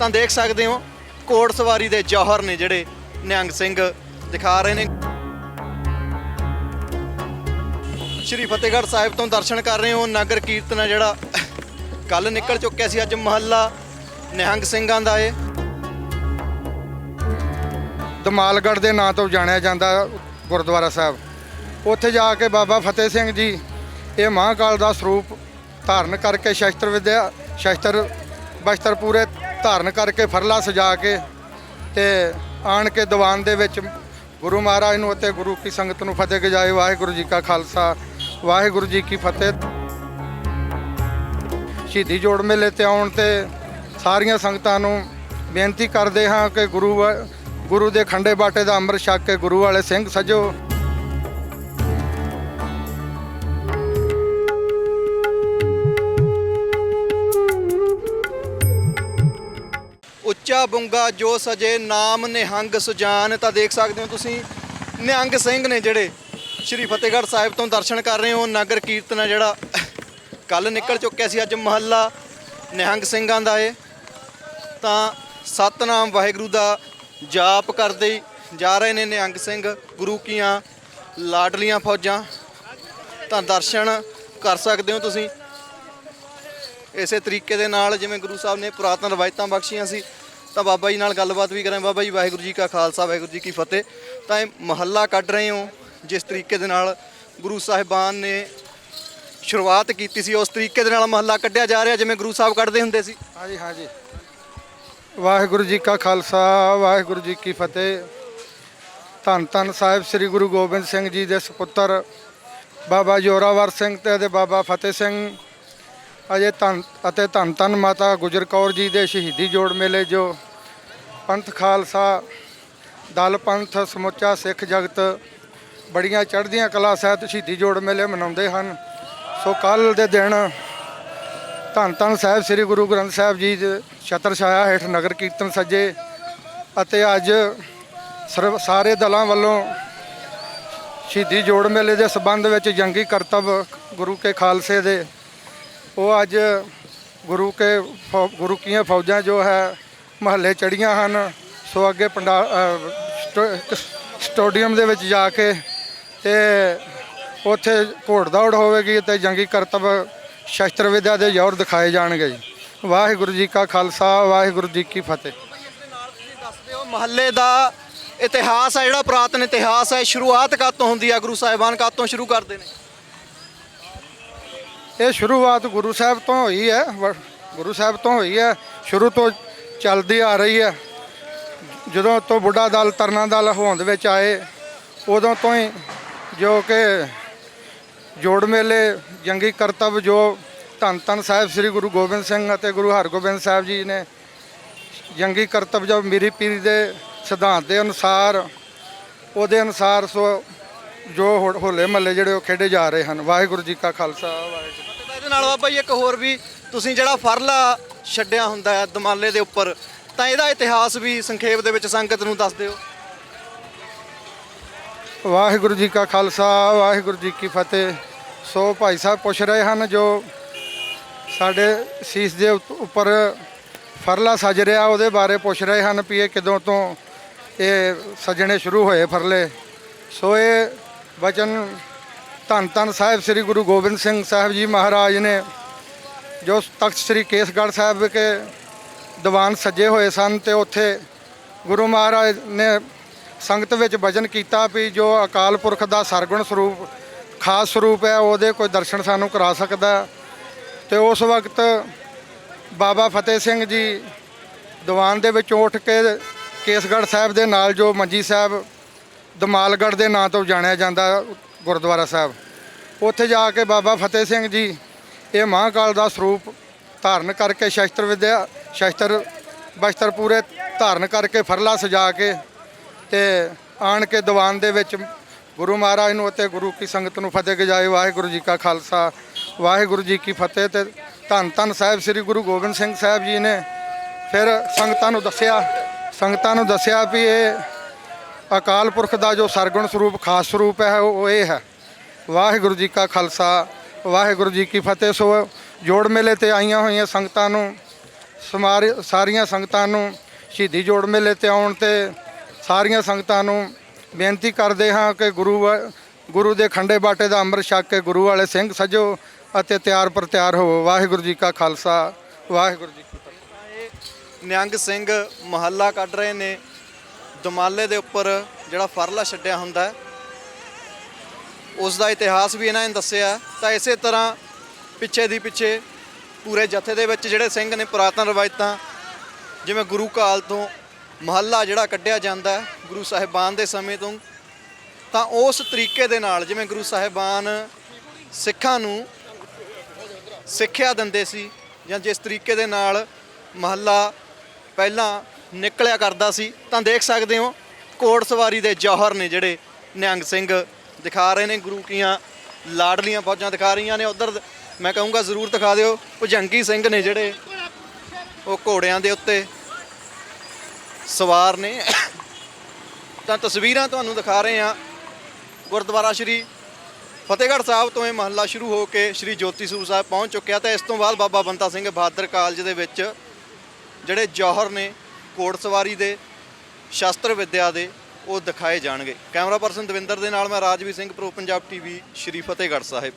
ਤਾਂ ਦੇਖ ਸਕਦੇ ਹੋ ਘੋੜ ਸਵਾਰੀ ਦੇ ਜੌਹਰ ਨੇ ਜਿਹੜੇ ਨਿਹੰਗ ਸਿੰਘ ਦਿਖਾ ਰਹੇ ਨੇ। ਸ਼੍ਰੀ ਫਤਿਹਗੜ੍ਹ ਸਾਹਿਬ ਤੋਂ ਦਰਸ਼ਨ ਕਰ ਰਹੇ ਹੋ, ਨਗਰ ਕੀਰਤਨ ਆ ਜਿਹੜਾ ਕੱਲ ਨਿਕਲ ਚੁੱਕਿਆ ਸੀ ਅੱਜ ਮਹੱਲਾ ਨਿਹੰਗ ਸਿੰਘਾਂ ਦਾ ਏ ਦਮਾਲਗੜ੍ਹ ਦੇ ਨਾਂ ਤੋਂ ਜਾਣਿਆ ਜਾਂਦਾ ਗੁਰਦੁਆਰਾ ਸਾਹਿਬ। ਉੱਥੇ ਜਾ ਕੇ ਬਾਬਾ ਫਤਿਹ ਸਿੰਘ ਜੀ ਇਹ ਮਹਾਂਕਾਲ ਦਾ ਸਰੂਪ ਧਾਰਨ ਕਰਕੇ ਸ਼ਸਤਰ ਵਿਦਿਆ, ਸ਼ਸਤਰ ਬਸਤਰ ਪੂਰੇ ਧਾਰਨ ਕਰਕੇ ਫਰਲਾ ਸਜਾ ਕੇ ਤੇ ਆਣ ਕੇ ਦੀਵਾਨ ਦੇ ਵਿੱਚ ਗੁਰੂ ਮਹਾਰਾਜ ਨੂੰ ਅਤੇ ਗੁਰੂ ਕੀ ਸੰਗਤ ਨੂੰ ਫਤਿਹ ਗਜਾਏ ਵਾਹਿਗੁਰੂ ਜੀ ਕਾ ਖਾਲਸਾ, ਵਾਹਿਗੁਰੂ ਜੀ ਕੀ ਫਤਿਹ। ਸ਼ਹੀਦੀ ਜੋੜ ਮੇਲੇ ਤੇ ਆਉਣ ਤੇ ਸਾਰੀਆਂ ਸੰਗਤਾਂ ਨੂੰ ਬੇਨਤੀ ਕਰਦੇ ਹਾਂ ਕਿ ਗੁਰੂ ਵਾ- ਗੁਰੂ ਦੇ ਖੰਡੇ ਬਾਟੇ ਦਾ ਅੰਮ੍ਰਿਤ ਛਕ ਕੇ ਗੁਰੂ ਵਾਲੇ ਸਿੰਘ ਸਜੋ। ਉੱਚਾ ਬੁੰਗਾ ਜੋ ਸਜੇ ਨਾਮ ਨਿਹੰਗ ਸੁਜਾਨ, ਤਾਂ ਦੇਖ ਸਕਦੇ ਹੋ ਤੁਸੀਂ, ਨਿਹੰਗ ਸਿੰਘ ਨੇ ਜਿਹੜੇ ਸ਼੍ਰੀ ਫਤਿਹਗੜ੍ਹ ਸਾਹਿਬ ਤੋਂ ਦਰਸ਼ਨ ਕਰ ਰਹੇ ਹੋ, ਨਗਰ ਕੀਰਤਨ ਆ ਜਿਹੜਾ ਕੱਲ ਨਿਕਲ ਚੁੱਕਿਆ ਸੀ ਅੱਜ ਮਹੱਲਾ ਨਿਹੰਗ ਸਿੰਘਾਂ ਦਾ ਏ ਤਾਂ ਸਤਨਾਮ ਵਾਹਿਗੁਰੂ ਦਾ ਜਾਪ ਕਰਦੇ ਜਾ ਰਹੇ ਨੇ ਨਿਹੰਗ ਸਿੰਘ, ਗੁਰੂ ਕੀਆਂ, ਲਾਡਲੀਆਂ ਫੌਜਾਂ। ਤਾਂ ਦਰਸ਼ਨ ਕਰ ਸਕਦੇ ਹੋ ਤੁਸੀਂ। ਇਸੇ ਤਰੀਕੇ ਦੇ ਨਾਲ ਜਿਵੇਂ ਗੁਰੂ ਸਾਹਿਬ ਨੇ ਪੁਰਾਤਨ ਰਵਾਇਤਾਂ ਬਖਸ਼ੀਆਂ ਸੀ ਤਾਂ ਬਾਬਾ ਜੀ ਨਾਲ ਗੱਲਬਾਤ ਵੀ ਕਰਾਂ ਬਾਬਾ ਜੀ, ਵਾਹਿਗੁਰੂ ਜੀ ਕਾ ਖਾਲਸਾ, ਵਾਹਿਗੁਰੂ ਜੀ ਕੀ ਫਤਿਹ। ਤਾਂ ਇਹ ਮਹੱਲਾ ਕੱਢ ਰਹੇ ਹੋ, ਜਿਸ ਤਰੀਕੇ ਦੇ ਨਾਲ ਗੁਰੂ ਸਾਹਿਬਾਨ ਨੇ ਸ਼ੁਰੂਆਤ ਕੀਤੀ ਸੀ, ਉਸ ਤਰੀਕੇ ਦੇ ਨਾਲ ਮਹੱਲਾ ਕੱਢਿਆ ਜਾ ਰਿਹਾ, ਜਿਵੇਂ ਗੁਰੂ ਸਾਹਿਬ ਕੱਢਦੇ ਹੁੰਦੇ ਸੀ। ਹਾਂਜੀ ਹਾਂਜੀ। ਵਾਹਿਗੁਰੂ ਜੀ ਕਾ ਖਾਲਸਾ, ਵਾਹਿਗੁਰੂ ਜੀ ਕੀ ਫਤਿਹ। ਧੰਨ ਧੰਨ ਸਾਹਿਬ ਸ੍ਰੀ ਗੁਰੂ ਗੋਬਿੰਦ ਸਿੰਘ ਜੀ ਦੇ ਸੁਪੁੱਤਰ, ਬਾਬਾ ਜੋਰਾਵਰ ਸਿੰਘ ਤੇ ਦੇ ਬਾਬਾ ਫਤਿਹ ਸਿੰਘ। ਅਜੇ ਧੰਨ ਅਤੇ ਧੰਨ ਧੰਨ ਮਾਤਾ ਗੁਜਰ ਕੌਰ ਜੀ ਦੇ ਸ਼ਹੀਦੀ ਜੋੜ ਮੇਲੇ ਜੋ ਪੰਥ ਖਾਲਸਾ, ਦਲ ਪੰਥ, ਸਮੁੱਚਾ ਸਿੱਖ ਜਗਤ ਬੜੀਆਂ ਚੜ੍ਹਦੀਆਂ ਕਲਾ ਸਹਿਤ ਸ਼ਹੀਦੀ ਜੋੜ ਮੇਲੇ ਮਨਾਉਂਦੇ ਹਨ। ਸੋ ਕੱਲ ਦੇ ਦਿਨ ਧੰਨ ਧੰਨ ਸਾਹਿਬ ਸ੍ਰੀ ਗੁਰੂ ਗ੍ਰੰਥ ਸਾਹਿਬ ਜੀ ਦੇ ਛਤਰ ਛਾਇਆ ਹੇਠ ਨਗਰ ਕੀਰਤਨ ਸੱਜੇ ਅਤੇ ਅੱਜ ਸਰਵ ਸਾਰੇ ਦਲਾਂ ਵੱਲੋਂ ਸ਼ਹੀਦੀ ਜੋੜ ਮੇਲੇ ਦੇ ਸਬੰਧ ਵਿੱਚ ਜੰਗੀ ਕਰਤੱਵ ਗੁਰੂ ਕੇ ਖਾਲਸੇ ਦੇ ਉਹ ਅੱਜ ਗੁਰੂ ਕੇ ਫੌ- ਗੁਰੂ ਕੀਆਂ ਫੌਜਾਂ ਜੋ ਹੈ ਮਹੱਲੇ ਚੜੀਆਂ ਹਨ। ਸੋ ਅੱਗੇ ਪੰਡਾ ਅ, ਸਟੇਡੀਅਮ ਦੇ ਵਿੱਚ ਜਾ ਕੇ ਤੇ ਉੱਥੇ ਘੋੜ ਦੌੜ ਹੋਵੇਗੀ ਤੇ ਜੰਗੀ ਕਰਤਬ ਸ਼ਸਤਰ ਵਿਦਿਆ ਦੇ ਜ਼ੋਰ ਦਿਖਾਏ ਜਾਣਗੇ ਵਾਹਿਗੁਰੂ ਜੀ ਕਾ ਖਾਲਸਾ ਵਾਹਿਗੁਰੂ ਜੀ ਕੀ ਫਤਿਹ। ਦੱਸਦੇ ਹੋ ਮਹੱਲੇ ਦਾ ਇਤਿਹਾਸ ਹੈ ਜਿਹੜਾ ਪੁਰਾਤਨ ਇਤਿਹਾਸ ਹੈ ਸ਼ੁਰੂਆਤ ਕਦ ਤੋਂ ਹੁੰਦੀ ਹੈ ਗੁਰੂ ਸਾਹਿਬਾਨ ਕਦ ਤੋਂ ਸ਼ੁਰੂ ਕਰਦੇ ਨੇ? ਇਹ ਸ਼ੁਰੂਆਤ ਗੁਰੂ ਸਾਹਿਬ ਤੋਂ ਹੋਈ ਹੈ, ਵ- ਗੁਰੂ ਸਾਹਿਬ ਤੋਂ ਹੋਈ ਹੈ, ਸ਼ੁਰੂ ਤੋਂ ਚੱਲਦੀ ਆ ਰਹੀ ਹੈ। ਜਦੋਂ ਤੋਂ ਬੁੱਢਾ ਦਲ ਤਰਨਾ ਦਲ ਹੋਂਦ ਵਿੱਚ ਆਏ, ਉਦੋਂ ਤੋਂ ਹੀ ਜੋ ਕਿ ਜੋੜ ਮੇਲੇ, ਜੰਗੀ ਕਰਤੱਵ ਜੋ ਧੰਨ ਧੰਨ ਸਾਹਿਬ ਸ੍ਰੀ ਗੁਰੂ ਗੋਬਿੰਦ ਸਿੰਘ ਅਤੇ ਗੁਰੂ ਹਰਗੋਬਿੰਦ ਸਾਹਿਬ ਜੀ ਨੇ ਜੰਗੀ ਕਰਤੱਵ ਜੋ ਮੀਰੀ ਪੀਰੀ ਦੇ ਸਿਧਾਂਤ ਦੇ ਅਨੁਸਾਰ, ਉਹਦੇ ਅਨੁਸਾਰ ਸੋ ਜੋ ਹੋਲੇ ਮਹੱਲੇ ਜਿਹੜੇ ਉਹ ਖੇਡੇ ਜਾ ਰਹੇ ਹਨ। ਵਾਹਿਗੁਰੂ ਜੀ ਕਾ ਖਾਲਸਾ, ਵਾਹਿਗੁਰੂ ਨਾਲ ਬਾਬਾ ਜੀ, ਇੱਕ ਹੋਰ ਵੀ ਤੁਸੀਂ ਜਿਹੜਾ ਫਰਲਾ ਛੱਡਿਆ ਹੁੰਦਾ ਹੈ ਦਮਾਲੇ ਦੇ ਉੱਪਰ, ਤਾਂ ਇਹਦਾ ਇਤਿਹਾਸ ਵੀ ਸੰਖੇਪ ਦੇ ਵਿੱਚ ਸੰਗਤ ਨੂੰ ਦੱਸ ਦਿਓ। ਵਾਹਿਗੁਰੂ ਜੀ ਕਾ ਖਾਲਸਾ, ਵਾਹਿਗੁਰੂ ਜੀ ਕੀ ਫਤਿਹ। ਸੋ ਭਾਈ ਸਾਹਿਬ ਪੁੱਛ ਰਹੇ ਹਨ, ਜੋ ਸਾਡੇ ਸੀਸ ਦੇ ਉੱਪਰ ਫਰਲਾ ਸਜ ਰਿਹਾ, ਉਹਦੇ ਬਾਰੇ ਪੁੱਛ ਰਹੇ ਹਨ ਵੀ ਇਹ ਕਿਦੋਂ ਤੋਂ ਇਹ ਸਜਣੇ ਸ਼ੁਰੂ ਹੋਏ ਫਰਲੇ। ਸੋ ਇਹ ਵਚਨ ਧੰਨ ਧੰਨ ਸਾਹਿਬ ਸ੍ਰੀ ਗੁਰੂ ਗੋਬਿੰਦ ਸਿੰਘ ਸਾਹਿਬ ਜੀ ਮਹਾਰਾਜ ਨੇ, ਜੋ ਤਖਤ ਸ੍ਰੀ ਕੇਸਗੜ੍ਹ ਸਾਹਿਬ ਵਿਖੇ ਦੀਵਾਨ ਸੱਜੇ ਹੋਏ ਸਨ ਤੇ ਉੱਥੇ ਗੁਰੂ ਮਹਾਰਾਜ ਨੇ ਸੰਗਤ ਵਿੱਚ ਵਜਨ ਕੀਤਾ ਵੀ ਜੋ ਅਕਾਲ ਪੁਰਖ ਦਾ ਸਰਗੁਣ ਸਰੂਪ, ਖਾਸ ਸਰੂਪ ਹੈ, ਉਹਦੇ ਕੋਈ ਦਰਸ਼ਨ ਸਾਨੂੰ ਕਰਾ ਸਕਦਾ ਹੈ। ਤੇ ਉਸ ਵਕਤ ਬਾਬਾ ਫਤਿਹ ਸਿੰਘ ਜੀ ਦੀਵਾਨ ਦੇ ਵਿੱਚ ਉੱਠ ਕੇ ਕੇਸਗੜ੍ਹ ਸਾਹਿਬ ਦੇ ਨਾਲ ਜੋ ਮੰਜੀ ਸਾਹਿਬ, ਦਮਾਲਗੜ੍ਹ ਦੇ ਨਾਂ ਤੋਂ ਜਾਣਿਆ ਜਾਂਦਾ ਗੁਰਦੁਆਰਾ ਸਾਹਿਬ। ਉੱਥੇ ਜਾ ਕੇ ਬਾਬਾ ਫਤਿਹ ਸਿੰਘ ਜੀ ਇਹ ਮਹਾਂਕਾਲ ਦਾ ਸਰੂਪ ਧਾਰਨ ਕਰਕੇ ਸ਼ਸਤਰ ਵਿਦਿਆ, ਸ਼ਸਤਰ ਬਸਤਰ ਪੂਰੇ ਧਾਰਨ ਕਰਕੇ ਫਰਲਾ ਸਜਾ ਕੇ ਤੇ ਆਣ ਕੇ ਦੀਵਾਨ ਦੇ ਵਿੱਚ ਗੁਰੂ ਮਹਾਰਾਜ ਨੂੰ ਅਤੇ ਗੁਰੂ ਕੀ ਸੰਗਤ ਨੂੰ ਫਤਿਹ ਗਜਾਏ ਵਾਹਿਗੁਰੂ ਜੀ ਕਾ ਖਾਲਸਾ, ਵਾਹਿਗੁਰੂ ਜੀ ਕੀ ਫਤਿਹ ਤੇ ਧੰਨ ਧੰਨ ਸਾਹਿਬ ਸ੍ਰੀ ਗੁਰੂ ਗੋਬਿੰਦ ਸਿੰਘ ਸਾਹਿਬ ਜੀ ਨੇ ਫਿਰ ਸੰਗਤਾਂ ਨੂੰ ਦੱਸਿਆ, ਸੰਗਤਾਂ ਨੂੰ ਦੱਸਿਆ ਵੀ ਇਹ ਅਕਾਲ ਪੁਰਖ ਦਾ ਜੋ ਸਰਗੁਣ ਸਰੂਪ, ਖਾਸ ਸਰੂਪ ਹੈ, ਉਹ ਇਹ ਹੈ। ਵਾਹਿਗੁਰੂ ਜੀ ਕਾ ਖਾਲਸਾ, ਵਾਹਿਗੁਰੂ ਜੀ ਕੀ ਫਤਿਹ। ਸੋ ਜੋੜ ਮੇਲੇ ਤੇ ਆਈਆਂ ਹੋਈਆਂ ਸੰਗਤਾਂ ਨੂੰ, ਸਮਾਰ ਸਾਰੀਆਂ ਸੰਗਤਾਂ ਨੂੰ, ਸ਼ਹੀਦੀ ਜੋੜ ਮੇਲੇ ਤੇ ਆਉਣ ਤੇ ਸਾਰੀਆਂ ਸੰਗਤਾਂ ਨੂੰ ਬੇਨਤੀ ਕਰਦੇ ਹਾਂ ਕਿ ਗੁਰੂ ਵਾ- ਗੁਰੂ ਦੇ ਖੰਡੇ ਬਾਟੇ ਦਾ ਅੰਮ੍ਰਿਤ ਛਕ ਕੇ ਗੁਰੂ ਵਾਲੇ ਸਿੰਘ ਸਜੋ ਅਤੇ ਤਿਆਰ ਪਰ ਤਿਆਰ ਹੋਵੋ। ਵਾਹਿਗੁਰੂ ਜੀ ਕਾ ਖਾਲਸਾ, ਵਾਹਿਗੁਰੂ ਜੀ ਕੀ ਫਤਿਹ। ਨਿਹੰਗ ਸਿੰਘ ਮਹੱਲਾ ਕੱਢ ਰਹੇ ਨੇ। ਦਮਾਲੇ ਦੇ ਉੱਪਰ ਜਿਹੜਾ ਫਰਲਾ ਛੱਡਿਆ ਹੁੰਦਾ ਹੈ, ਉਸ ਦਾ ਇਤਿਹਾਸ ਵੀ ਇਹਨਾਂ ਨੇ ਦੱਸਿਆ ਤਾਂ ਇਸੇ ਤਰ੍ਹਾਂ ਪਿੱਛੇ ਦੀ ਪਿੱਛੇ ਪੂਰੇ ਜਥੇ ਦੇ ਵਿੱਚ ਜਿਹੜੇ ਸਿੰਘ ਨੇ ਪੁਰਾਤਨ ਰਵਾਇਤਾਂ, ਜਿਵੇਂ ਗੁਰੂ ਕਾਲ ਤੋਂ ਮਹੱਲਾ ਜਿਹੜਾ ਕੱਢਿਆ ਜਾਂਦਾ ਹੈ, ਗੁਰੂ ਸਾਹਿਬਾਨ ਦੇ ਸਮੇਂ ਤੋਂ, ਤਾਂ ਉਸ ਤਰੀਕੇ ਦੇ ਨਾਲ ਜਿਵੇਂ ਗੁਰੂ ਸਾਹਿਬਾਨ ਸਿੱਖਾਂ ਨੂੰ ਸਿੱਖਿਆ ਦਿੰਦੇ ਸੀ ਜਾਂ ਜਿਸ ਤਰੀਕੇ ਦੇ ਨਾਲ ਮਹੱਲਾ ਪਹਿਲਾਂ ਨਿਕਲਿਆ ਕਰਦਾ ਸੀ, ਤਾਂ ਦੇਖ ਸਕਦੇ ਹੋ ਕੋੜ ਸਵਾਰੀ ਦੇ ਜੌਹਰ ਨੇ ਜਿਹੜੇ ਨਿਹੰਗ ਸਿੰਘ ਦਿਖਾ ਰਹੇ ਨੇ, ਗੁਰੂ ਕੀਆਂ ਲਾਡਲੀਆਂ ਫੌਜਾਂ ਦਿਖਾ ਰਹੀਆਂ ਨੇ। ਉਧਰ ਮੈਂ ਕਹੂੰਗਾ ਜ਼ਰੂਰ ਦਿਖਾ ਦਿਓ, ਭੁਜੰਗੀ ਸਿੰਘ ਨੇ ਜਿਹੜੇ ਉਹ ਘੋੜਿਆਂ ਦੇ ਉੱਤੇ ਸਵਾਰ ਨੇ। ਤਾਂ ਤਸਵੀਰਾਂ ਤੁਹਾਨੂੰ ਦਿਖਾ ਰਹੇ ਹਾਂ। ਗੁਰਦੁਆਰਾ ਸ਼੍ਰੀ ਫਤਿਹਗੜ੍ਹ ਸਾਹਿਬ ਤੋਂ ਇਹ ਮਹੱਲਾ ਸ਼ੁਰੂ ਹੋ ਕੇ ਸ਼੍ਰੀ ਜੋਤੀ ਸਰੂਪ ਸਾਹਿਬ ਪਹੁੰਚ ਚੁੱਕਿਆ। ਤਾਂ ਇਸ ਤੋਂ ਬਾਅਦ ਬਾਬਾ ਬੰਤਾ ਸਿੰਘ ਬਹਾਦਰ ਕਾਲਜ ਦੇ ਵਿੱਚ ਜਿਹੜੇ ਜੌਹਰ ਨੇ ਘੋੜ ਸਵਾਰੀ ਦੇ, ਸ਼ਾਸਤਰ ਵਿੱਦਿਆ ਦੇ ਉਹ ਦਿਖਾਏ ਜਾਣਗੇ। ਕੈਮਰਾ ਪਰਸਨ ਦਵਿੰਦਰ ਦੇ ਨਾਲ ਮੈਂ ਰਾਜਵੀਰ ਸਿੰਘ, ਪ੍ਰੋ ਪੰਜਾਬ ਟੀਵੀ ਸ਼੍ਰੀ ਫਤਿਹਗੜ੍ਹ ਸਾਹਿਬ।